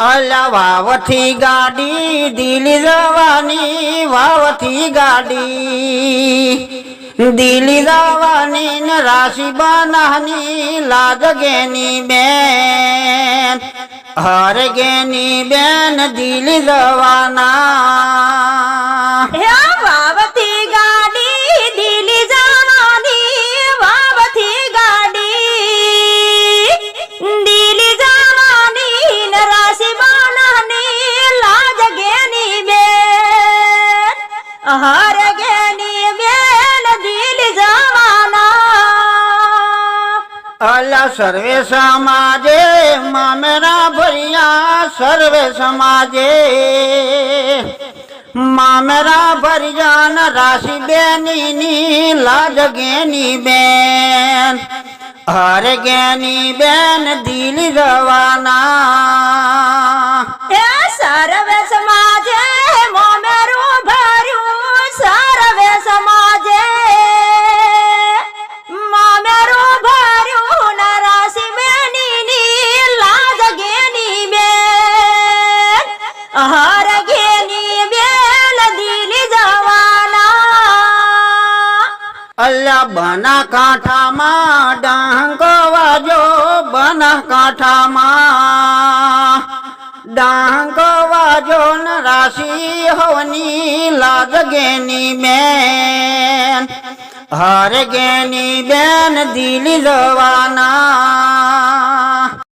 અલા વાવથી ગાડી દિલ્હી જવાની વાવથી ગાડી. દિલ્હી જવાની ને રાશિ બનાની લાજગેની બેન. હરગેની બેન દિલ્હી જવાના. अल्लाह सर्वे समाजे मेरा भरिया सर्वे समाजे। मामरा भरियान राशि बेनी नी लाज गेनी बेन। हर ज्ञानी बेन दिल जवाना। सर्वे सम અલ્લા બના કાંઠામાં ડાંગો વાજો બના કાંઠામાં ડાંગો વાજો ન રાશિ હોની લાજ ગેની બેન. હર ગેની બેન દિલ જવાના.